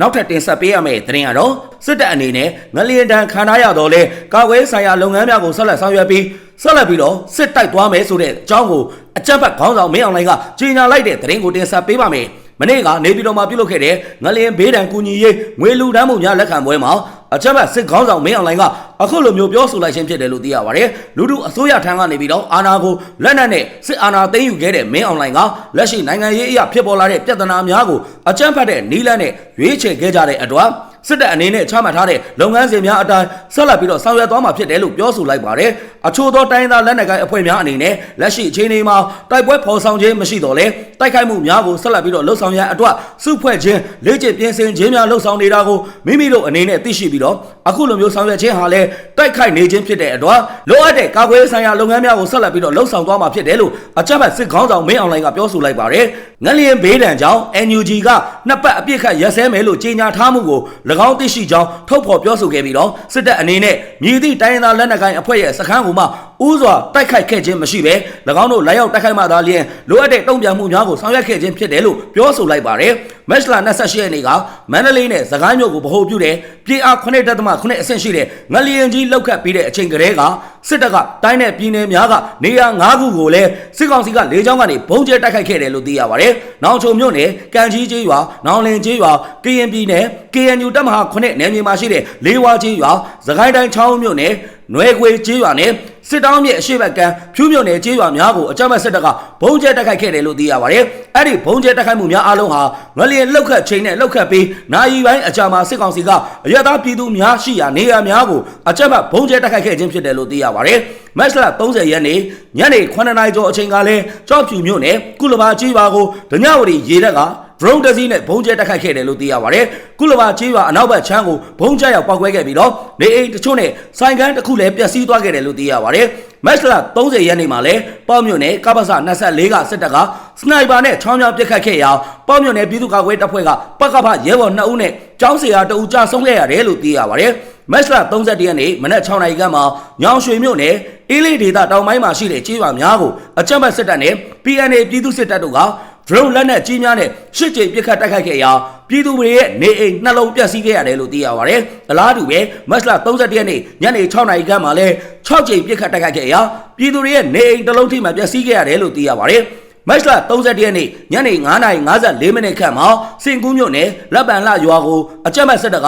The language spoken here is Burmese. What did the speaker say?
နောက်ထပ်တင်ဆက်ပေးရမယ့်သတင်းကတော့စစ်တပ်အနေနဲ့ငလျင်တန်ခံထားရတော့လေကာကွယ်ဆိုင်ရာလုပ်ငန်းများကိုဆက်လက်ဆောင်ရွက်ပြီးဆက်လက်ပြီးတော့စစ်တိုက်သွားမယ်ဆိုတဲ့အကြောင်းကိုအကြမ်းဖက်ခေါင်းဆောင်မင်းအောင်လှိုင်ကကြေညာလိုက်တဲ့သတင်းကိုတင်ဆက်ပေးပါမယ်။မနေ့ကနေပြည်တော်မှာပြုလုပ်ခဲ့တဲ့ငလျင်ဘေးဒဏ်ကူညီရေးငွေလူဒန်းမှုများလက်ခံပွဲမှာ အကြမ်းဖက်စစ်ခေါင်းဆောင်မင်းအောင်လှိုင်ကအခုလိုမျိုးပြောဆိုလိုက်ခြင်းဖြစ်တယ်လို့သိရပါတယ်။လူထုအစိုးရထံကနေပြီးတော့အာဏာကိုလက်နက်နဲ့စစ်အာဏာသိမ်းယူခဲ့တဲ့မင်းအောင်လှိုင်ကလက်ရှိနိုင်ငံရေးအရာဖြစ်ပေါ်လာတဲ့ပြဿနာများကိုအကြမ်းဖက်တဲ့နီးလန်းနဲ့ရွေးချယ်ခဲ့ကြတဲ့အတွက် စစ်တပ်အနေနဲ့ချမှတ်ထားတဲ့လုပ်ငန်းစဉ်များအတိုင်းဆက်လက်ပြီးတော့ဆောင်ရွက်သွားမှာဖြစ်တယ်လို့ပြောဆိုလိုက်ပါတယ်။အချို့သောတိုင်းသားလက်နက်ကိုင်အဖွဲ့များအနေနဲ့လက်ရှိအခြေအနေမှာတိုက်ပွဲဖော်ဆောင်ခြင်းမရှိတော့လဲတိုက်ခိုက်မှုများကိုဆက်လက်ပြီးတော့လှုပ်ဆောင်ရန်အတွက်စုဖွဲ့ခြင်းလေ့ကျင့်ပြင်ဆင်ခြင်းများလှုပ်ဆောင်နေတာကိုမိမိတို့အနေနဲ့သိရှိပြီးတော့အခုလိုမျိုးဆောင်ရွက်ခြင်းဟာလဲတိုက်ခိုက်နေခြင်းဖြစ်တဲ့အတွက်လိုအပ်တဲ့ကာကွယ်ရေးဆိုင်ရာလုပ်ငန်းများကိုဆက်လက်ပြီးတော့လှုပ်ဆောင်သွားမှာဖြစ်တယ်လို့အကြမ်းဖက်စစ်ခေါင်းဆောင်မင်းအောင်လှိုင်ကပြောဆိုလိုက်ပါတယ်။ငလျင်ဘေးဒဏ်ကြောင့် NUG ကနှစ်ပတ်အပြစ်ခတ်ရက်စဲမယ်လို့ကြေညာထားမှုကို၎င်းသိရှိကြောင်းထုတ်ဖော်ပြောဆိုခဲ့ပြီးတော့စစ်တပ်အနေနဲ့မြည်သည့်တိုင်းရင်းသားလက်နက်ကိုင်အဖွဲ့ရဲ့စခန်းကိုမှ ဥစွာတိုက်ခိုက်ခဲ့ခြင်းမရှိဘဲ၎င်းတို့လာရောက်တိုက်ခိုက်မှသာလျှင်လိုအပ်တဲ့တုံ့ပြန်မှုများကိုဆောင်ရွက်ခဲ့ခြင်းဖြစ်တယ်လို့ပြောဆိုလိုက်ပါတယ်။မက်စလာ28ရက်နေ့ကမန္တလေးနဲ့စကိုင်းမြို့ကိုဗဟိုပြုတဲ့ပြည်အား9.9အဆင့်ရှိတဲ့ငလျင်ကြီးလောက်ခတ်ပြီးတဲ့အချိန်ကလေးကစစ်တပ်ကတိုင်းနဲ့ပြည်နယ်များကနေရာ9ခုကိုလည်းစစ်ကောင်စီကလေကြောင်းကနေဘုံကျဲတိုက်ခိုက်ခဲ့တယ်လို့သိရပါတယ်။နောင်ချုံမြို့နယ်ကံကြီးကျေးရွာနောင်လင်ကျေးရွာကရင်ပြည်နယ် KNU တပ်မဟာ9နယ်မြေမှာရှိတဲ့လေးဝါကျေးရွာစကိုင်းတိုင်းချောင်းမြို့နယ်နွယ်ခွေကျေးရွာနဲ့ စစ်တောင်းမြစ်အရှိတ်ဘက်ကံဖြူးမြို့နယ်ကျေးရွာများကိုအကြမ်းဖက်စစ်တပ်ကဘုံကျဲတိုက်ခိုက်ခဲ့တယ်လို့သိရပါတယ်။အဲ့ဒီဘုံကျဲတိုက်ခိုက်မှုများအလုံးဟာငလျင်လောက်ခတ်ချိန်နဲ့လောက်ခတ်ပြီးနိုင်ပိုင်းအကြာမှာစစ်ကောင်စီကအရသာပြည်သူများရှိရာနေရာများကိုအကြမ်းဖက်ဘုံကျဲတိုက်ခိုက်ခဲ့ခြင်းဖြစ်တယ်လို့သိရပါတယ်။မက်စလာ30ရက်နေ့ညနေ9:00နာရီကျော်အချိန်ကလည်းကြောက်ဖြူမြို့နယ်ကုလဘာကျေးရွာကိုဒညဝတီရေတပ်က drone တစ်စီးနဲ့ဘုံကျဲတိုက်ခိုက်ခဲ့တယ်လို့သိရပါတယ်။ကုလဘာကျေးရွာအနောက်ဘက်ချမ်းကိုဘုံကျဲရောက်ပောက်ကွဲခဲ့ပြီးတော့နေအိမ်တချို့နဲ့ဆိုင်ကန်းတစ်ခုလည်းပျက်စီးသွားခဲ့တယ်လို့သိရပါတယ်။မက်စလာ30ရက်နေ့မှာလည်းပေါ့မြို့နယ်ကပ္ပစ24ကစစ်တပ်ကစနိုက်ပါနဲ့ချောင်းချောင်းပစ်ခတ်ခဲ့ရာပေါ့မြို့နယ်ပြည်သူ့ကာကွယ်တပ်ဖွဲ့ကပကဖရဲဘော်2ဦးနဲ့ကျောင်းဆရာ2ဦးကြာဆုံးခဲ့ရတယ်လို့သိရပါတယ်။မက်စလာ31ရက်နေ့မနက်6နာရီခန့်မှာညောင်ရွှေမြို့နယ်အေးလေးဒေသတောင်ပိုင်းမှာရှိတဲ့ကျေးရွာများကိုအကြမ်းဖက်စစ်တပ်နဲ့ PNA ပြည်သူစစ်တပ်တို့က drone လက်နက်ကြီးများနဲ့ရှစ်ကြိမ်ပစ်ခတ်တိုက်ခိုက်ခဲ့ရာပြည်သူတွေရဲ့နေအိမ်နှလုံးပျက်စီးခဲ့ရတယ်လို့သိရပါတယ်။အလားတူပဲမတ်လ31ရက်နေ့ညနေ6နာရီခန့်မှာလဲ6ကြိမ်ပစ်ခတ်တိုက်ခိုက်ခဲ့ရာပြည်သူတွေရဲ့နေအိမ်တစ်လုံးထိမှပျက်စီးခဲ့ရတယ်လို့သိရပါတယ်။မတ်လ31ရက်နေ့ညနေ9:54မိနစ်ခန့်မှာစင်ကူးမြို့နယ်လက်ပံလရွာကိုအကြမ်းဖက်စစ်တပ်က